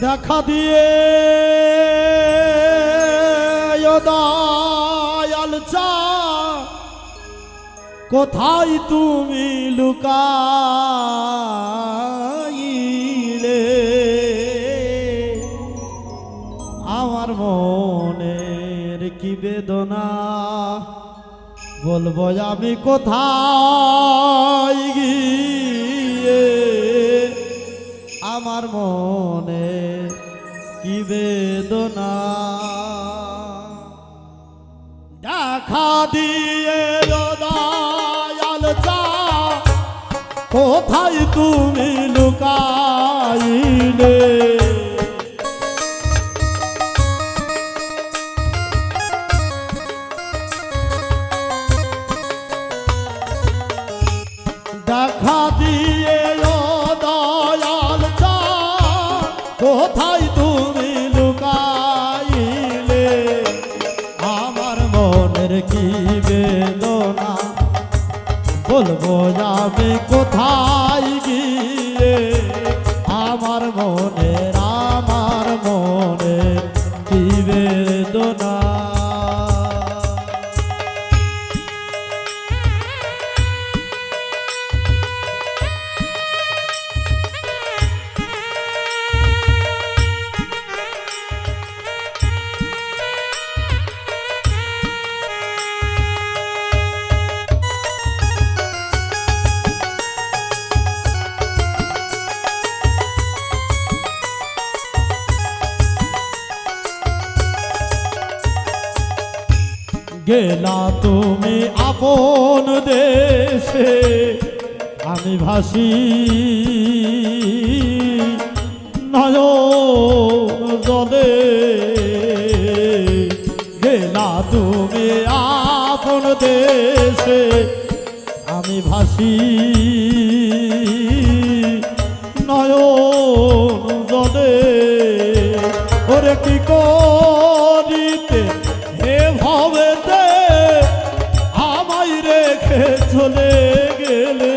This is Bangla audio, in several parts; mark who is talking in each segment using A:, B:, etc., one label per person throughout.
A: দেখা দিয়ে চা। কোথায় তুমি লুকাইলে? আমার মনের কি বেদনা? বলব আমি কোথায় গিয়ে আমার মনে কি বেদনা? দেখা দিয়ে দয়াল চা কোথায় তুমি লুকাইলে? দেখা দিয়ে গেলা তুমি আপন দেশে আমি ভাসি নয়ন জলে। গেলা তুমি আপন দেশে আমি ভাসি চলে গেলে।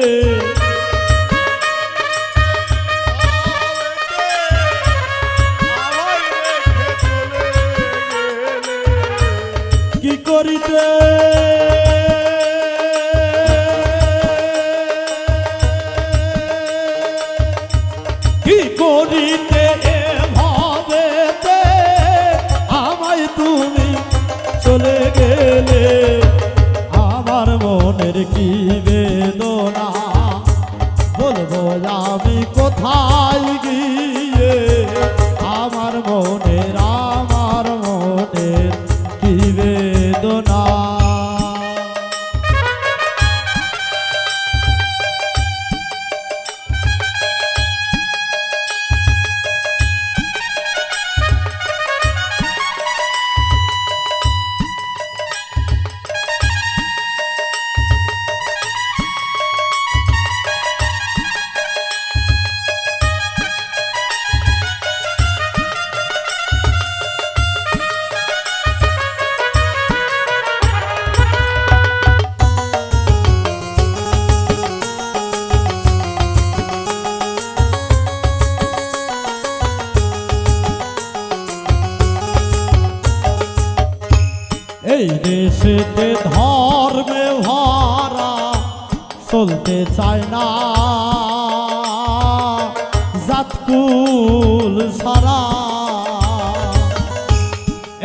A: কি করিতে? কি করিতে? কি চলতে চায় না। জাতকুল সারা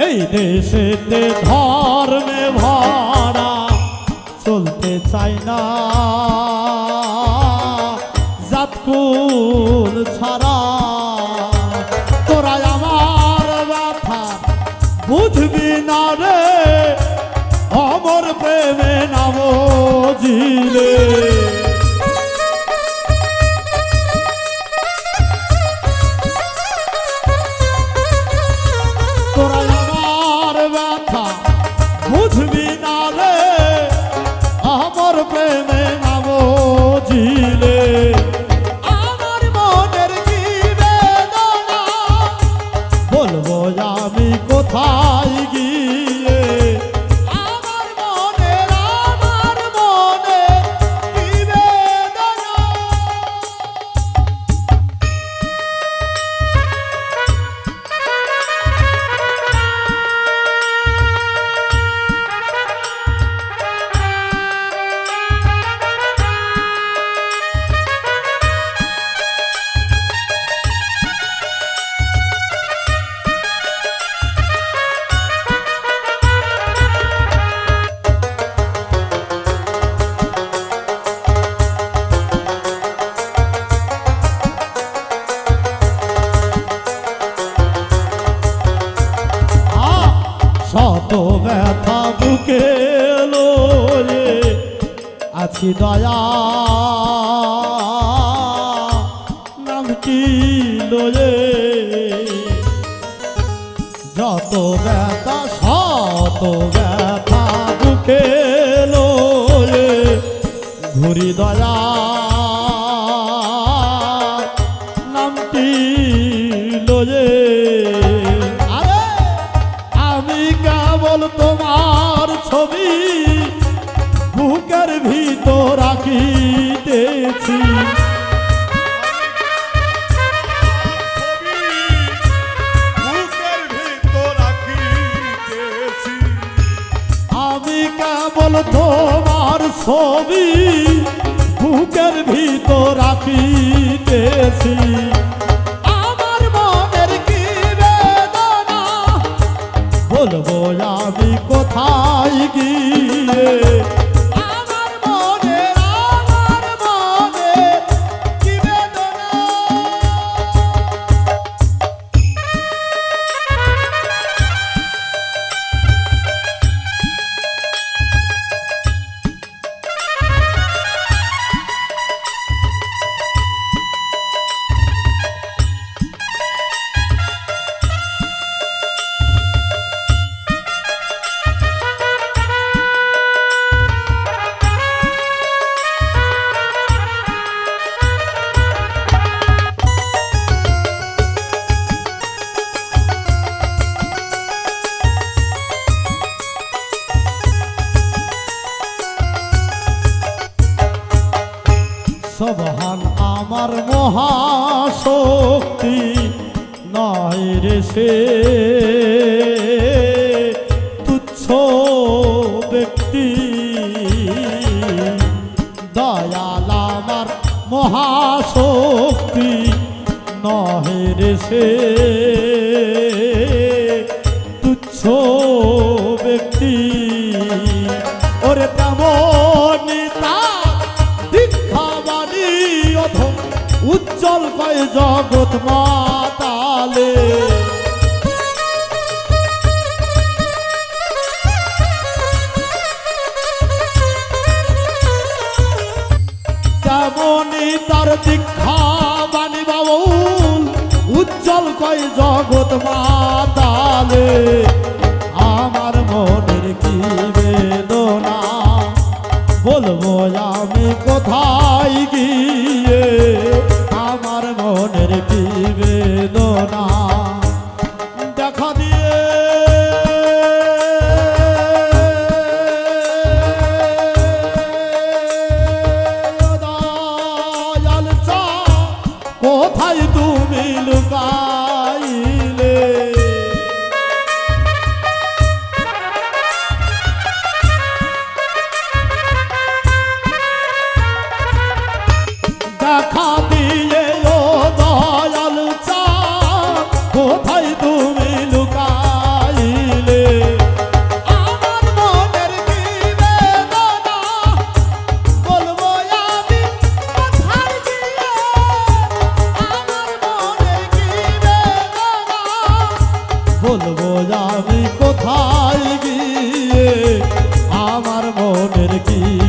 A: এই দেশেতে ধর্মে ভরা চলতে চায় না। জাতকুল ছাড়া। তোরা আমার ব্যথা বুঝবি না রে। অমর প্রেমে নাম। Mundo. ব্যথা লোরে আছি দয়া। নামটি লয়ে যত ব্যথা শত ব্যথা বুকে লয়ে ঘুরি দয়া। ভিতর রাখিতেছি আমি কেবল তোমার ছবি বুকের ভিতর রাখিতেছি বলব আমি কোথায় গিয়ে তুচ্ছ ব্যক্তি। দয়াল আমার মহাশক্তি নয় রে সে। তুচ্ছ ব্যক্তি। ওরে তেমনি তার দীক্ষাবাণী অধম, উজ্জ্বল কয় জগৎ মাতালে তেমনি তার দীক্ষাবাণী বাবুল উজ্জ্বল কয় জগৎ মাতালে। আমার মনের কি বেদনা, বলব আমি কোথায় গিয়ে তুমি মনের